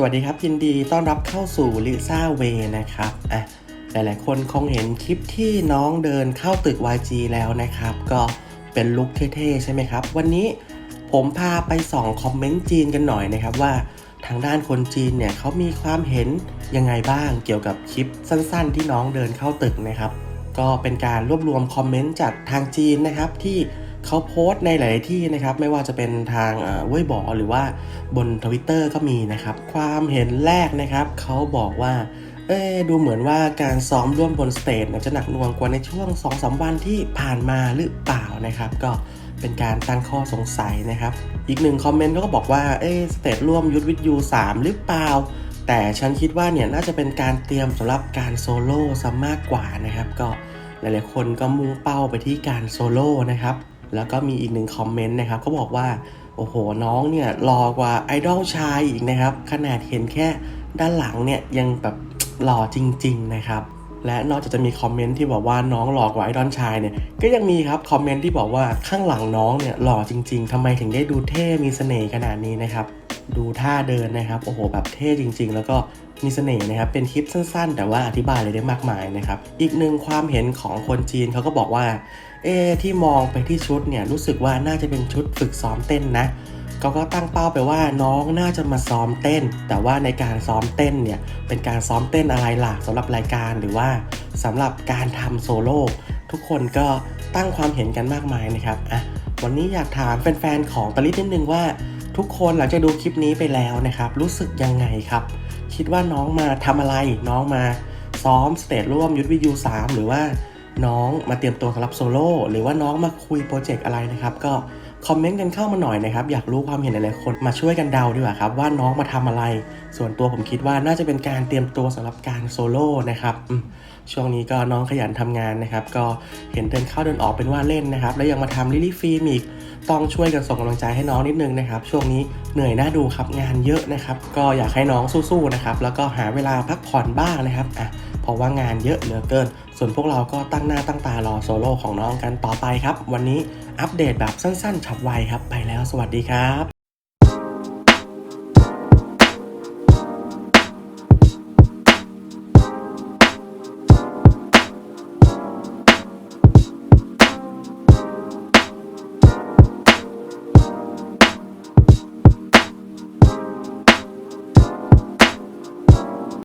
สวัสดีครับยินดีต้อนรับเข้าสู่ลิซ่าเวนะครับอะหลายๆ คนคงเห็นคลิปที่น้องเดินเข้าตึก YG แล้วนะครับ ก็เป็นลุคเท่ๆ ใช่ไหมครับ วันนี้ผมพาไปส่องคอมเมนต์จีนกันหน่อยนะครับว่าทางด้านคนจีนเนี่ยเขามีความเห็นยังไงบ้างเกี่ยวกับคลิปสั้นๆ ที่น้องเดินเข้าตึกนะครับ ก็เป็นการรวบรวมคอมเมนต์จากทางจีนนะครับที่ เขาโพสต์ในหลายที่นะครับ ไม่ว่าจะเป็นทางเว่ยบอหรือว่าบนทวิตเตอร์ก็มีนะครับ ความเห็นแรกนะครับ เขาบอกว่าเอ๊ดูเหมือนว่าการซ้อมร่วมบนสเตจจะหนักหน่วงกว่าในช่วง 2-3 วันที่ผ่านมาหรือเปล่านะครับ ก็เป็นการตั้งข้อสงสัยนะครับ อีกหนึ่งคอมเมนต์เขาก็บอกว่าเอ๊สเตจร่วมยุทธวิทยู3 หรือเปล่า แต่ฉันคิดว่าเนี่ยน่าจะเป็นการเตรียมสำหรับการโซโล่ซะมากกว่านะครับ ก็หลายๆคนก็มุ่งเป้าไปที่การโซโล่นะครับ แล้วก็มีอีกหนึ่งคอมเมนต์นะครับเขาบอกว่า โอ้โห น้องเนี่ยหล่อกว่าไอดอลชายอีกนะครับ ขนาดเห็นแค่ด้านหลังเนี่ยยังแบบหล่อจริง ๆ นะครับ และนอกจากจะมีคอมเมนต์ที่บอกว่าน้องหล่อกว่าไอดอลชายเนี่ย ก็ยังมีครับคอมเมนต์ที่บอกว่าข้างหลังน้องเนี่ยหล่อจริง ๆทำไมถึงได้ดูเท่มีเสน่ห์ขนาดนี้นะครับ ดูท่าเดินนะครับ โอ้โห แบบเท่จริง ๆ แล้วก็มีเสน่ห์นะครับ เป็นคลิปสั้น ๆ แต่ว่าอธิบายอะไรได้มากมายนะครับ อีกหนึ่งความเห็นของคนจีนเขาก็บอกว่า เอที่มองไปที่ชุดเนี่ยรู้สึกว่าน่าจะเป็นชุดฝึกซ้อมเต้นนะเขาก็ตั้งเป้าไปว่าน้องน่าจะมาซ้อมเต้น แต่ว่าในการซ้อมเต้นเนี่ยเป็นการซ้อมเต้นอะไรล่ะสำหรับรายการหรือว่าสำหรับการทำโซโล่ทุกคนก็ตั้งความเห็นกันมากมายนะครับอะวันนี้อยากถามแฟนๆของตลิดนิดนึงว่า ทุกคนหลังจากดูคลิปนี้ไปแล้วนะครับรู้สึกยังไงครับ คิดว่าน้องมาทำอะไรน้องมาซ้อมสเตจร่วมยุทธวิทยู3หรือว่า น้องมาเตรียมตัวสำหรับโซโล่หรือว่าน้องมาคุยโปรเจกต์อะไรนะครับ ก็คอมเมนต์กันเข้ามาหน่อยนะครับ อยากรู้ความเห็นหลายๆคนมาช่วยกันเดาดีกว่าครับ ว่าน้องมาทำอะไร ส่วนตัวผมคิดว่าน่าจะเป็นการเตรียมตัวสำหรับการโซโล่นะครับช่วงนี้ก็น้องขยันทำงานนะครับ ก็เห็นเดินเข้าเดินออกเป็นว่าเล่นนะครับ แล้วยังมาทำลิลี่ฟิล์มอีกต้องช่วยกันส่งกำลังใจให้น้องนิดนึงนะครับ ช่วงนี้เหนื่อยหน่าดูครับงานเยอะนะครับ ก็อยากให้น้องสู้ๆนะครับแล้วก็หาเวลาพักผ่อนบ้างนะครับอะ ราะว่างานเยอะเหลือเกิน ส่วนพวกเราก็ตั้งหน้าตั้งตารอโซโล่ของน้องกันต่อไปครับ วันนี้อัปเดตแบบสั้นๆฉับไวครับ ไปแล้วสวัสดีครับ